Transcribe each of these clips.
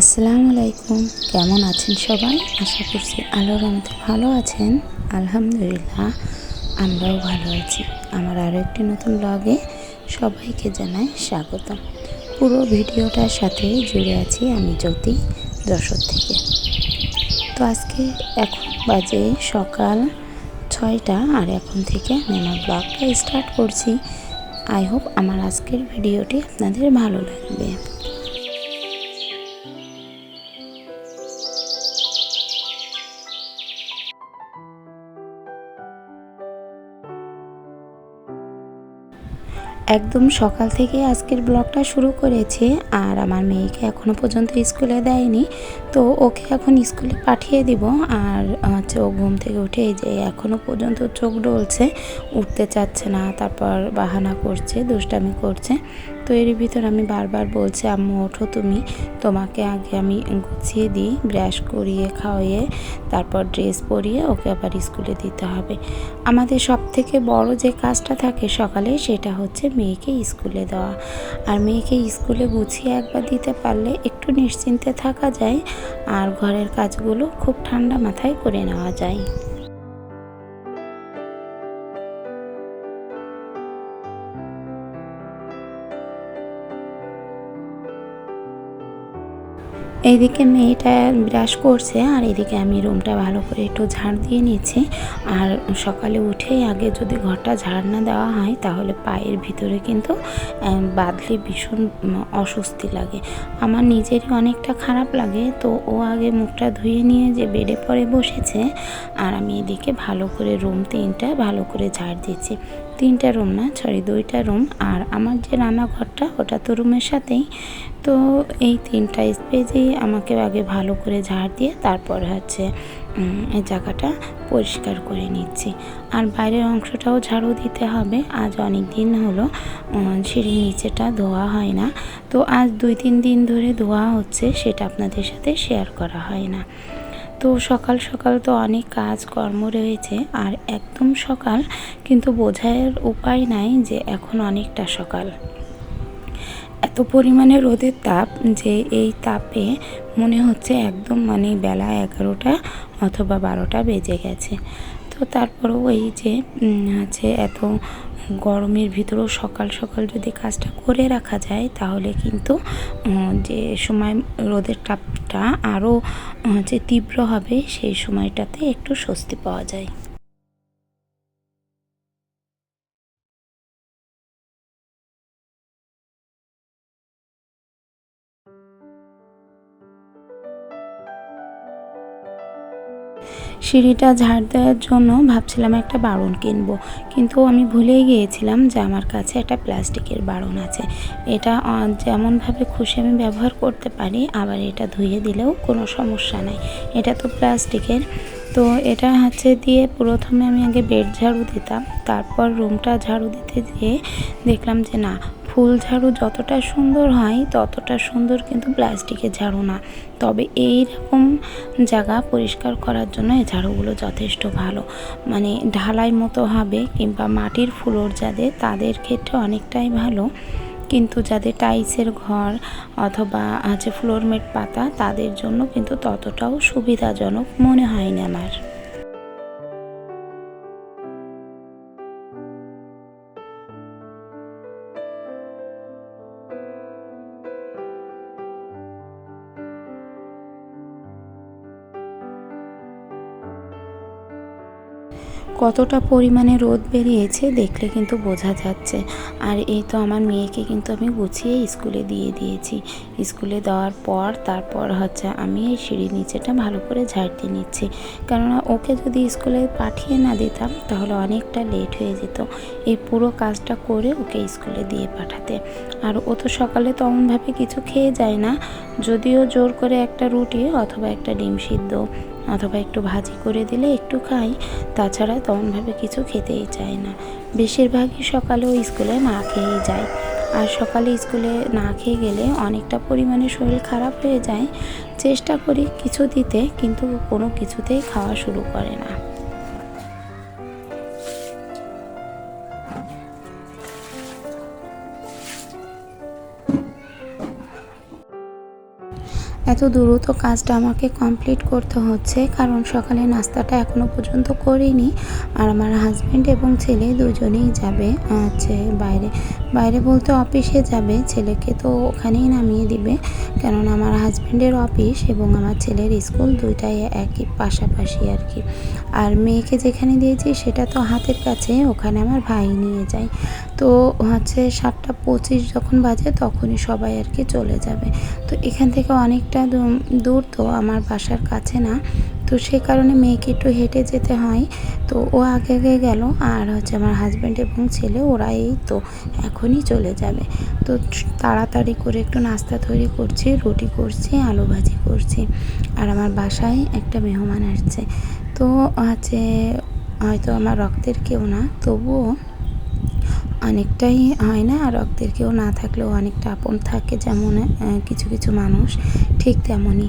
আসসালামু আলাইকুম। কেমন আছেন সবাই? আশা করছি আল্লাহর রহমতে ভালো আছেন। আলহামদুলিল্লাহ, আমরাও ভালো আছি। আমার আরও একটি নতুন ব্লগে সবাইকে জানাই স্বাগত। পুরো ভিডিওটার সাথে জুড়ে আছি আমি জ্যোতি যশোর থেকে। তো আজকে এখন বাজে সকাল ছয়টা আর এখন থেকে আমি আমার ব্লগটা স্টার্ট করছি। আই হোপ আমার আজকের ভিডিওটি আপনাদের ভালো লাগবে। একদম সকাল থেকে আজকের ব্লগটা শুরু করেছি আর আমার মেয়েকে এখনও পর্যন্ত স্কুলে দেয়নি। তো ওকে এখন স্কুলে পাঠিয়ে দিব আর হচ্ছে ও ঘুম থেকে উঠে এই যে এখনও পর্যন্ত চোখ ডলছে, উঠতে চাচ্ছে না, তারপর বাহানা করছে, দুষ্টামি করছে। তো এর ভিতর আমি বারবার বলছি, আম্মু, ওঠো তুমি। তোমাকে আগে আমি গুছিয়ে দিই, ব্রাশ করিয়ে খাওয়িয়ে তারপর ড্রেস পরিয়ে ওকে আবার স্কুলে দিতে হবে। আমাদের সব থেকে বড় যে কাজটা থাকে সকালে, সেটা হচ্ছে মেয়েকে স্কুলে দেওয়া। আর মেয়েকে স্কুলে গুছিয়ে একবার দিতে পারলে একটু নিশ্চিন্তে থাকা যায়, আর ঘরের কাজগুলো খুব ঠান্ডা মাথায় করে নেওয়া যায়। এইদিকে মেয়েটা ব্রাশ করছে আর এদিকে আমি রুমটা ভালো করে একটু ঝাড় দিয়ে নিচ্ছি। আর সকালে উঠেই আগে যদি ঘরটা ঝাড় না দেওয়া হয়, তাহলে পায়ের ভিতরে কিন্তু বাদলে ভীষণ অস্বস্তি লাগে। আমার নিজেরই অনেকটা খারাপ লাগে, তো ও আগে মুখটা ধুয়ে নিয়ে যে বেডে পরে বসেছে, আর আমি এদিকে ভালো করে রুম তিনটা ভালো করে ঝাড় দিচ্ছি। তিনটা রুম না সরি দুইটা রুম আর আমার যে রান্নাঘরটা, ওটা তো রুমের সাথেই। তো এই তিনটা স্পেসেই আমাকে আগে ভালো করে ঝাড় দিয়ে তারপর হচ্ছে এই জায়গাটা পরিষ্কার করে নিচ্ছি। আর বাইরের অংশটাও ঝাড়ু দিতে হবে। আজ অনেক দিন হলো সিঁড়ির নিচেটা ধোয়া হয় না। তো আজ দুই তিন দিন ধরে ধোয়া হচ্ছে, সেটা আপনাদের সাথে শেয়ার করা হয় না। তো সকাল সকাল তো অনেক কাজ কর্ম রয়েছে আর একদম সকাল কিন্তু বোঝার উপায় নাই যে এখন অনেকটা সকাল। এত পরিমাণে রোদের তাপ যে এই তাপে মনে হচ্ছে একদম মানে বেলা এগারোটা অথবা বারোটা বেজে গেছে। তো তারপরও এই যে আছে এত গরমের ভিতরেও সকাল সকাল যদি কাজটা করে রাখা যায়, তাহলে কিন্তু যে সময় রোদের তাপটা আরও যে তীব্র হবে, সেই সময়টাতে একটু স্বস্তি পাওয়া যায়। সিঁড়িটা ঝাড় দেওয়ার জন্য ভাবছিলাম একটা বারণ কিনবো। কিন্তু আমি ভুলেই গিয়েছিলাম যে আমার কাছে একটা প্লাস্টিকের বারণ আছে। এটা যেমনভাবে খুশি আমি ব্যবহার করতে পারি, আবার এটা ধুয়ে দিলেও কোনো সমস্যা নাই। এটা তো প্লাস্টিকের। তো এটা হচ্ছে দিয়ে প্রথমে আমি আগে বেড ঝাড়ু দিতাম, তারপর রুমটা ঝাড়ু দিতে দিয়ে দেখলাম যে না ফুল ঝাড়ু যতটা সুন্দর হয়, ততটা সুন্দর কিন্তু প্লাস্টিকের ঝাড়ু না। তবে এই রকম জায়গা পরিষ্কার করার জন্য এই ঝাড়ুগুলো যথেষ্ট ভালো। মানে ঢালাই মতো হবে কিংবা মাটির ফ্লোর যাদের তাদের ক্ষেত্রে অনেকটাই ভালো, কিন্তু যাদের টাইলসের ঘর অথবা আছে ফ্লোরমেট পাতা, তাদের জন্য কিন্তু ততটাও সুবিধাজনক মনে হয় না আমার। কতটা পরিমাণে রোদ বেরিয়েছে দেখলে কিন্তু বোঝা যাচ্ছে। আর এই তো আমার মেয়েকে কিন্তু আমি গুছিয়ে স্কুলে দিয়ে দিয়েছি। স্কুলে দেওয়ার পর তারপর হচ্ছে আমি এই সিঁড়ির নিচেটা ভালো করে ঝাড় দিয়ে নিচ্ছি। কেননা ওকে যদি স্কুলে পাঠিয়ে না দিতাম তাহলে অনেকটা লেট হয়ে যেত এই পুরো কাজটা করে ওকে স্কুলে দিয়ে পাঠাতে। আর ও তো সকালে তেমনভাবে কিছু খেয়ে যায় না। যদিও জোর করে একটা রুটি অথবা একটা ডিম সিদ্ধ। অথবা একটু ভাজি করে দিলে একটু খাই, তাছাড়া তেমনভাবে কিছু খেতেই চায় না। বেশিরভাগই সকালেও স্কুলে না খেয়েই যায়। আর সকালে স্কুলে না খেয়ে গেলে অনেকটা পরিমাণে শরীর খারাপ হয়ে যায়। চেষ্টা করি কিছু দিতে, কিন্তু কোনো কিছুতেই খাওয়া শুরু করে না। এত দ্রুত কাজটা আমাকে কমপ্লিট করতে হচ্ছে, কারণ সকালে নাস্তাটা এখনও পর্যন্ত করিনি আর আমার হাজব্যান্ড এবং ছেলে দুজনেই যাবে, হচ্ছে বাইরে। বাইরে বলতে অফিসে যাবে, ছেলেকে তো ওখানেই নামিয়ে দিবে, কেননা আমার হাজব্যান্ডের অফিস এবং আমার ছেলের স্কুল দুইটাই একই, পাশাপাশি আর কি। আর মেয়েকে যেখানে দিয়েছি সেটা তো হাতের কাছে, ওখানে আমার ভাই নিয়ে যায়। তো হচ্ছে সাতটা পঁচিশ যখন বাজে তখনই সবাই আর কি চলে যাবে। তো এখান থেকে অনেকটা দূর- তো আমার বাসার কাছে না। তো সে কারণে মেয়েকে একটু হেঁটে যেতে হয়। তো ও আগে আগে গেল আর হচ্ছে আমার হাজব্যান্ড এবং ছেলে ওরা এই তো এখনই চলে যাবে। তো তাড়াতাড়ি করে একটু নাস্তা তৈরি করছি, রুটি করছি, আলু ভাজি করছি আর আমার বাসায় একটা মেহমান আসছে। তো হচ্ছে হয়তো আমার রক্তের কেউ না, তবুও অনেকটাই হয় না রক্তের কেউ না থাকলেও অনেকটা আপন থাকে যেমন কিছু কিছু মানুষ, ঠিক তেমনই।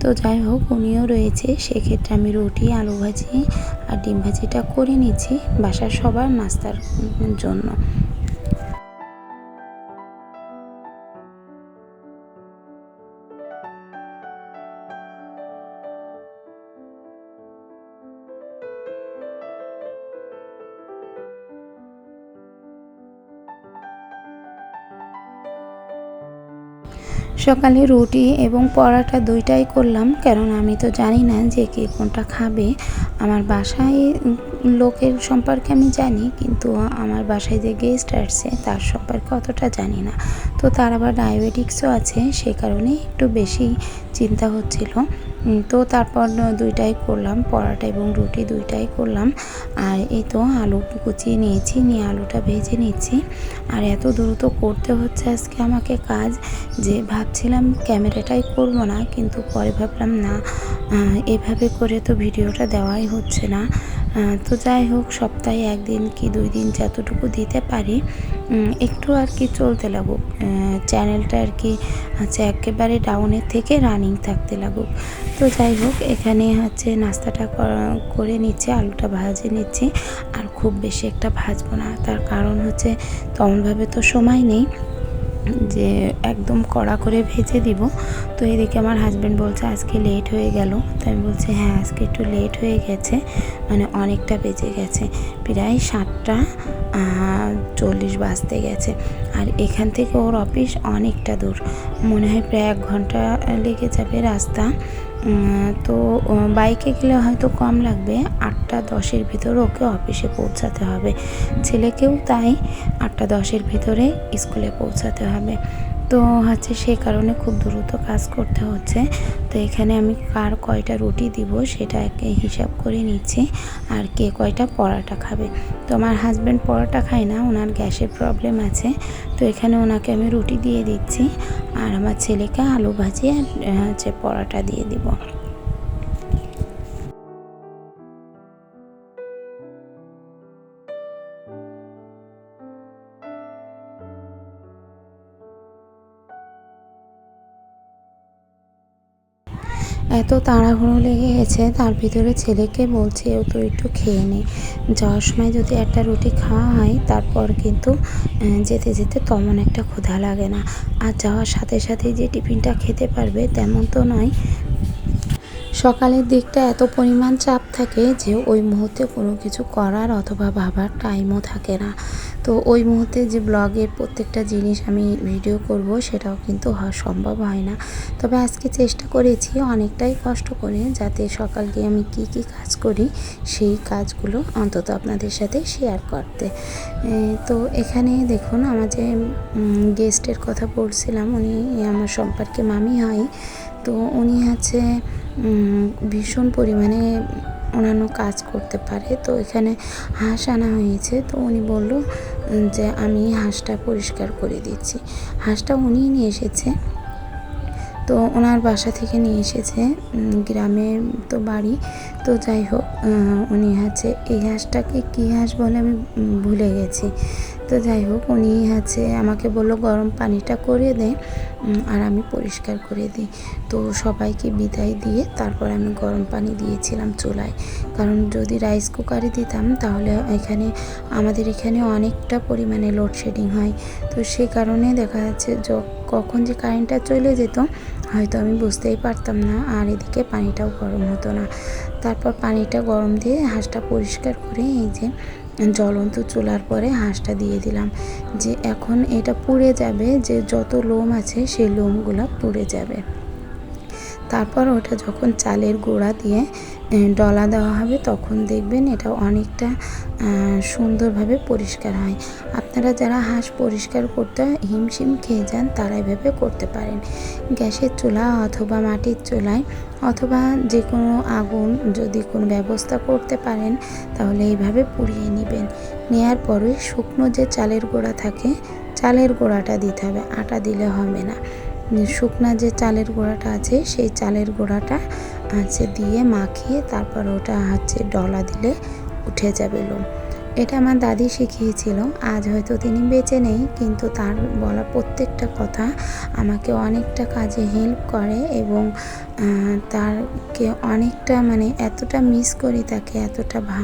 তো যাই হোক, উনিও রয়েছে, সেক্ষেত্রে আমি রুটি, আলু ভাজি আর ডিম ভাজিটা করে নিচ্ছি বাসার সবার নাস্তার জন্য। সকালে রুটি এবং পরাটা দুইটাই করলাম, কারণ আমি তো জানি না যে কে কোনটা খাবে। আমার বাসায় লোকের সম্পর্কে আমি জানি, কিন্তু আমার বাসায় যে গেস্ট আসছে তার সম্পর্কে অতটা জানি না। তো তার আবার ডায়াবেটিক্সও আছে, সে কারণে একটু বেশি চিন্তা হচ্ছিল। তো তারপর দুইটাই করলাম, পরাটা এবং রুটি দুইটাই করলাম। আর এই তো আলু কুচিয়ে নিয়েছি, নিয়ে আলুটা ভেজে নিচ্ছি। আর এত দ্রুত করতে হচ্ছে আজকে আমাকে কাজ যে ভাবছিলাম ক্যামেরাটাই করব না, কিন্তু পরে ভাবলাম না এভাবে করে তো ভিডিওটা দেওয়াই হচ্ছে না। তো যাই হোক, সপ্তাহে একদিন কি দুই দিন যতটুকু দিতে পারি একটু আর কি চলতে লাগুক। চ্যানেলটা আর কি হচ্ছে একেবারে ডাউনের থেকে রানিং থাকতে লাগুক। তো যাই হোক, এখানে হচ্ছে নাস্তাটা করা- নিচ্ছে, আলুটা ভাজে নিচ্ছি, আর খুব বেশি একটা ভাজবো না। তার কারণ হচ্ছে তেমনভাবে তো সময় নেই। যে একদম কড়া করে ভেজে দিব। তো এদিকে আমার হাজব্যান্ড বলছে, আজকে লেট হয়ে গেল। তো আমি বলছি হ্যাঁ আজকে একটু লেট হয়ে গেছে। মানে অনেকটা বেজে গেছে। প্রায় সাতটা চল্লিশ বাজতে গেছে। আর এখান থেকে ওর অফিস অনেকটা দূর। মনে হয় প্রায় এক ঘণ্টা লেগে যাবে রাস্তা। তো বাইকে গেলে হয়তো কম লাগবে। আটটা দশের ভিতরে ওকে অফিসে পৌঁছাতে হবে। ছেলেকেও তাই আটটা দশের ভিতরে স্কুলে পৌঁছাতে হবে। তো হচ্ছে সেই কারণে খুব দ্রুত কাজ করতে হচ্ছে। তো এখানে আমি কার কয়টা রুটি দিব সেটা হিসাব করে নিচ্ছি আর কে কয়টা পরাটা খাবে। তো আমার হাজব্যান্ড পরাটা খায় না, ওনার গ্যাসের প্রবলেম আছে। তো এখানে ওনাকে আমি রুটি দিয়ে দিচ্ছি আর আমার ছেলেকে আলু ভাজি আর হচ্ছে পরাটা দিয়ে দিব। এত তাড়াহুড়ো লেগে গেছে, তার ভিতরে ছেলেকে বলছে, ও তো একটু খেয়ে নে। যাওয়ার সময় যদি একটা রুটি খাওয়া হয়, তারপর কিন্তু যেতে যেতে তেমন একটা ক্ষুধা লাগে না। আর যাওয়ার সাথে সাথে যে টিফিনটা খেতে পারবে, তেমন তো নয়। সকালের দিকটা এত পরিমাণ চাপ থাকে যে, ওই মুহূর্তে কোনো কিছু করার অথবা ভাবার টাইমও থাকে না। তো ওই মুহূর্তে যে ব্লগের প্রত্যেকটা জিনিস আমি ভিডিও করব, সেটাও কিন্তু সম্ভব হয় না। তবে আজকে চেষ্টা করেছি অনেকটাই কষ্ট করে যাতে সকালকে আমি কি কি কাজ করি, সেই কাজগুলো অন্তত আপনাদের সাথে শেয়ার করতে। তো এখানে দেখুন, আমার যে গেস্টের কথা বলছিলাম, উনি আমার সম্পর্কে মামি হয়। তো উনি হচ্ছে ভীষণ পরিমাণে অন্যান্য কাজ করতে পারে। তো এখানে হাঁস আনা হয়েছে। তো উনি বলল যে আমি হাঁসটা পরিষ্কার করে দিচ্ছি। হাঁসটা উনিই নিয়ে এসেছে। তো ওনার বাসা থেকে নিয়ে এসেছে গ্রামে গ্রামের তো বাড়ি। তো যাই হোক উনি হচ্ছে, এই হাঁসটাকে কী হাঁস বলে আমি ভুলে গেছি। তো যাই হোক উনি হচ্ছে আমাকে বলল গরম পানিটা করে দে উম, আর আমি পরিষ্কার করে দিই। তো সবাইকে বিদায় দিয়ে তারপর আমি গরম পানি দিয়েছিলাম চুলায়। কারণ যদি রাইস কুকারে দিতাম তাহলে এখানে আমাদের এখানে অনেকটা পরিমাণে লোডশেডিং হয়। তো সেই কারণে দেখা যাচ্ছে কখন যে কারেন্টটা চলে যেত হয়তো আমি বুঝতেই পারতাম না আর এদিকে পানিটাও গরম হতো না। তারপর পানিটা গরম দিয়ে হাঁসটা পরিষ্কার করে এই যে জ্বলন্ত চুলার পরে হাঁসটা দিয়ে দিলাম। যে এখন এটা পুড়ে যাবে, যে যত লোম আছে সেই লোমগুলো পুড়ে যাবে। তারপর ওটা যখন চালের গুঁড়া দিয়ে ডলা দেওয়া হবে, তখন দেখবেন এটা অনেকটা সুন্দরভাবে পরিষ্কার হয়। আপনারা যারা হাঁস পরিষ্কার করতে হিমশিম খেয়ে যান, তারা এভাবে করতে পারেন। গ্যাসের চুলা অথবা মাটির চুলায় অথবা যে কোনো আগুন যদি কোনো ব্যবস্থা করতে পারেন, তাহলে এইভাবে পুড়িয়ে নেবেন। নেয়ার পরে শুকনো যে চালের গোড়া থাকে, চালের গোড়াটা দিতে হবে, আটা দিলে হবে না। শুকনা যে চালের গোড়াটা আছে, সেই চালের গোড়াটা হচ্ছে দিয়ে মাখিয়ে তারপর ওটা হচ্ছে ডলা দিলে উঠে যাবে লোম। এটা আমার দাদি শিখিয়েছিল, আজ হয়তো তিনি বেঁচে নেই, কিন্তু তার বলা প্রত্যেকটা কথা আমাকে অনেকটা কাজে হেল্প করে এবং তারকে অনেকটা মানে এতটা মিস করি তাকে এতটা ভা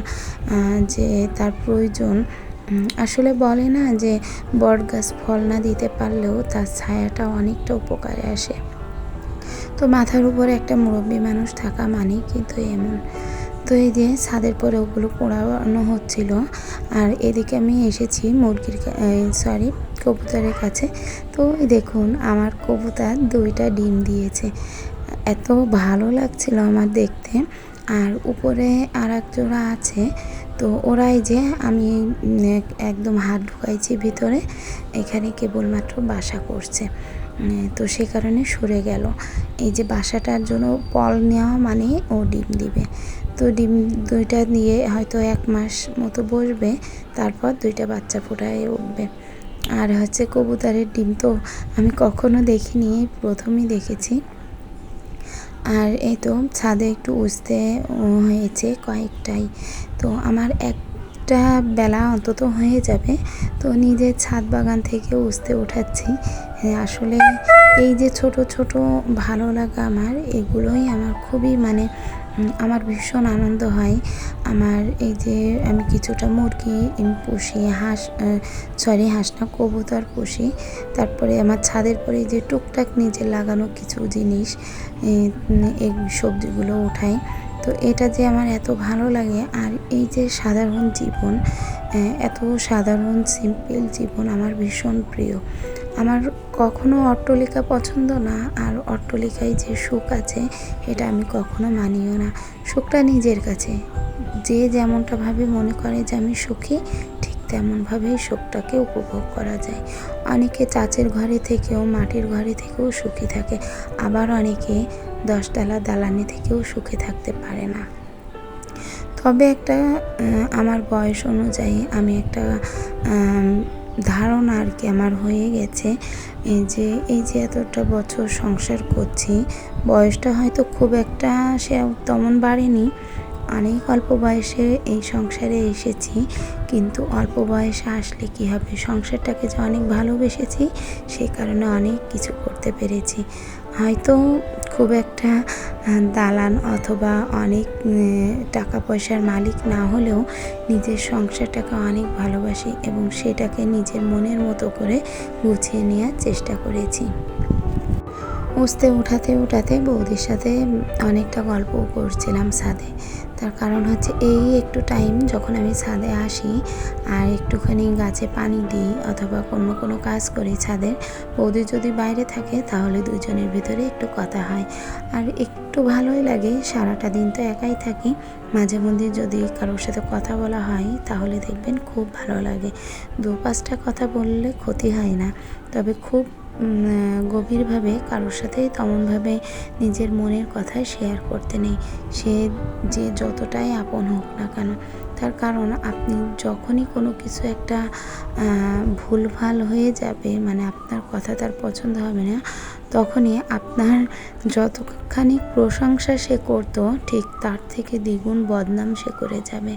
যে তার প্রয়োজন। আসলে বলে না যে বট গাছ ফল না দিতে পারলেও তার ছায়াটা অনেকটা উপকারে আসে। তো মাথার উপরে একটা মুরব্বী মানুষ থাকা মানে কিন্তু এমন। তো এই যে ছাদের পরে ওগুলো পোড়ানো হচ্ছিল। আর এদিকে আমি এসেছি মুরগির সরি কবুতরের কাছে। তো দেখুন, আমার কবুতর দুইটা ডিম দিয়েছে। এত ভালো লাগছিল আমার দেখতে। আর উপরে আর এক জোড়া আছে। তো ওরাই যে আমি এক- একদম হাত ঢুকাইছি ভিতরে, এখানে কেবলমাত্র বাসা করছে। তো সে কারণে সরে গেল। এই যে বাসাটার জন্য পল নেওয়া মানে ও ডিম দিবে। তো ডিম দুইটা দিয়ে হয়তো এক মাস মতো বসবে, তারপর দুইটা বাচ্চা ফোটায় উঠবে। আর হচ্ছে কবুতরের ডিম তো আমি কখনো দেখিনি প্রথমই দেখেছি। আর এই তো ছাদে একটু উঠতে হয়েছে কয়েকটাই। তো আমার একটা বেলা অন্তত হয়ে যাবে। তো নিজের ছাদ বাগান থেকে উঠতে উঠাচ্ছি। আসলে এই যে ছোট ছোট ভালো লাগা আমার, এগুলোই আমার খুবই মানে আমার ভীষণ আনন্দ হয়। আমার এই যে আমি কিছুটা মুরগি পুষি, হাঁস সরি হাঁস না, কবুতর পুষি। তারপরে আমার ছাদের পরে যে টুকটাক নিজে লাগানো কিছু জিনিস এই সবজিগুলো উঠাই। তো এটা যে আমার এত ভালো লাগে আর এই যে সাধারণ জীবন এত সাধারণ সিম্পল জীবন আমার ভীষণ প্রিয়। আমার কখনো অট্টলিকা পছন্দ না আর অট্টলিকায় যে সুখ আছে এটা আমি কখনো মানিও না। সুখটা নিজের কাছে। যে যেমনটা ভাবে মনে করে যে আমি সুখী, ঠিক তেমনভাবেই সুখটাকে উপভোগ করা যায়। অনেকে চাচের ঘরে থেকেও, মাটির ঘরে থেকেও সুখী থাকে। আবার অনেকে দশতলা দালানি থেকেও সুখে থাকতে পারে না। তবে একটা আমার বয়স অনুযায়ী আমি একটা ধারণা আর কি আমার হয়ে গেছে এই যে এই যে এতটা বছর সংসার করছি, বয়সটা হয়তো খুব একটা সে তেমন বাড়েনি। অনেক অল্প বয়সে এই সংসারে এসেছি, কিন্তু অল্প বয়সে আসলে কি হবে? সংসারটাকে যে অনেক ভালোবেসেছি সেই কারণে অনেক কিছু করতে পেরেছি। হয়তো খুব একটা দালান অথবা অনেক টাকা পয়সার মালিক না হলেও নিজের সংসারটাকে অনেক ভালোবাসি এবং সেটাকে নিজের মনের মতো করে গুছিয়ে নেওয়ার চেষ্টা করেছি। উঠতে, উঠাতে উঠাতে বৌদির সাথে অনেকটা গল্প করছিলাম ছাদে। তার কারণ হচ্ছে এই একটু টাইম যখন আমি ছাদে আসি আর একটুখানি গাছে পানি দিই অথবা কোনো কোনো কাজ করি ছাদের, বৌদি যদি বাইরে থাকে তাহলে দুজনের ভিতরে একটু কথা হয়। আর একটু ভালোই লাগে, সারাটা দিন তো একাই থাকি। মাঝে মধ্যে যদি কারোর সাথে কথা বলা হয় তাহলে দেখবেন খুব ভালো লাগে। দু পাঁচটা কথা বললে ক্ষতি হয় না। তবে খুব গভীরভাবে, কারোর সাথে তেমনভাবে নিজের মনের কথা শেয়ার করতে নেই। সে যে যতটাই আপন হোক না কেন, তার কারণ আপনি যখনই কোনো কিছু একটা ভুলভাল হয়ে যাবে মানে আপনার কথা তার পছন্দ হবে না, তখনই আপনার যতখানি প্রশংসা সে করতো, ঠিক তার থেকে দ্বিগুণ বদনাম সে করে যাবে।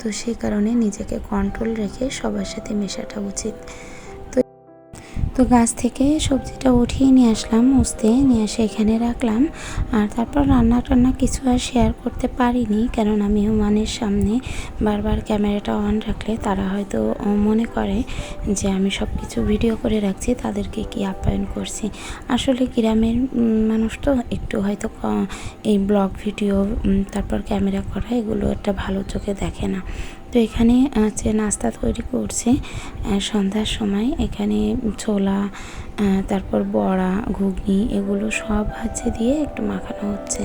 তো সেই কারণে নিজেকে কন্ট্রোল রেখে সবার সাথে মেশাটা উচিত। তো গাছ থেকে সবজিটা উঠিয়ে নিয়ে আসলাম উস্তে নিয়ে এসে এখানে রাখলাম। আর তারপর রান্না টান্না কিছু আর শেয়ার করতে পারিনি কারণ আমি হুমানের সামনে বারবার ক্যামেরাটা অন রাখলে তারা হয়তো মনে করে যে আমি সব কিছু ভিডিও করে রাখছি, তাদেরকে কি আপ্যায়ন করছি। আসলে গ্রামের মানুষ তো একটু হয়তো এই ব্লগ ভিডিও তারপর ক্যামেরা করা, এগুলো একটা ভালো চোখে দেখে না। তো এখানে আছে নাস্তা তৈরি করছে সন্ধ্যার সময় এখানে ছোলা তারপর বড়া, ঘুগনি, এগুলো সব হাতে দিয়ে একটু মাখানো হচ্ছে।